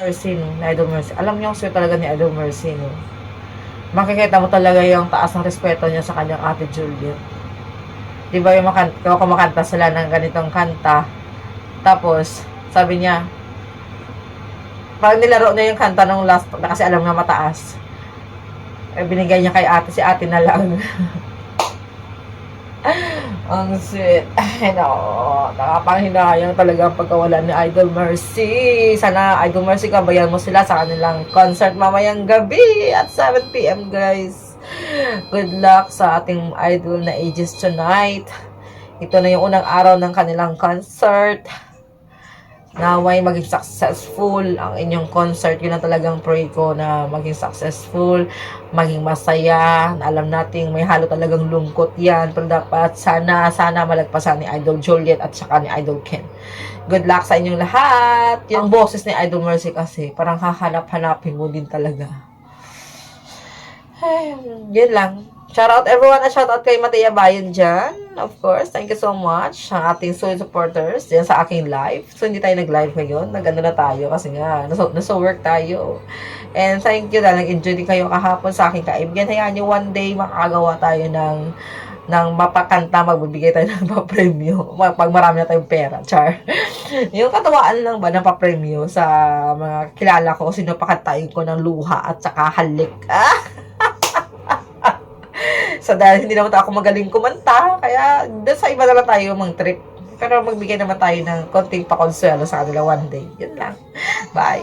Mercy, no? Ni Idol Mercy. Alam niyo, sweet talaga ni Idol Mercy, no? Makikita mo talaga yung taas ng respeto niya sa kanyang ate Juliet. Di ba yung makanta, kumakanta sila ng ganitong kanta. Tapos, sabi niya, parang nilaro niya yung kanta ng last, na kasi alam na mataas. Eh, binigay niya kay ate, si ate na lang. Ang sweet. Ay, no. Nakapanghinayang talaga pagkawala ni Idol Mercy. Sana, Idol Mercy, kabayan mo sila sa kanilang concert mamayang gabi at 7pm, guys. Good luck sa ating idol na Aegis tonight. Ito na yung unang araw ng kanilang concert. Naway maging successful ang inyong concert. Yun ang talagang pray ko na maging successful, maging masaya. Alam nating may halo talagang lungkot yan. Pero dapat sana, sana malagpasan ni Idol Juliet at saka ni Idol Ken. Good luck sa inyong lahat. Yung boses ni Idol Mercy kasi, parang hahanap-hanapin mo din talaga. Ay, yun lang. Shout out everyone at shout out kay Matia Bayan dyan. Of course, thank you so much sa ating solid supporters dyan sa aking live. So, hindi tayo nag-live ngayon. Nag-ano na tayo kasi nga, nasa, nasa work tayo. And thank you dahil nag-enjoy din kayo kahapon sa aking kaibigan. Hayaan nyo one day makakagawa tayo ng ng mapakanta, magbibigay tayo ng pa-premyo. Pag marami na tayong pera, char. yung katawaan lang ba ng pa-premyo sa mga kilala ko, sino pakantayin ko ng luha at saka halik. Ah! So, dahil hindi naman ako magaling kumanta, kaya doon sa iba na tayo mang trip. Pero magbigay naman tayo ng konting pakonsuelo sa kanila one day. Yun lang. Bye.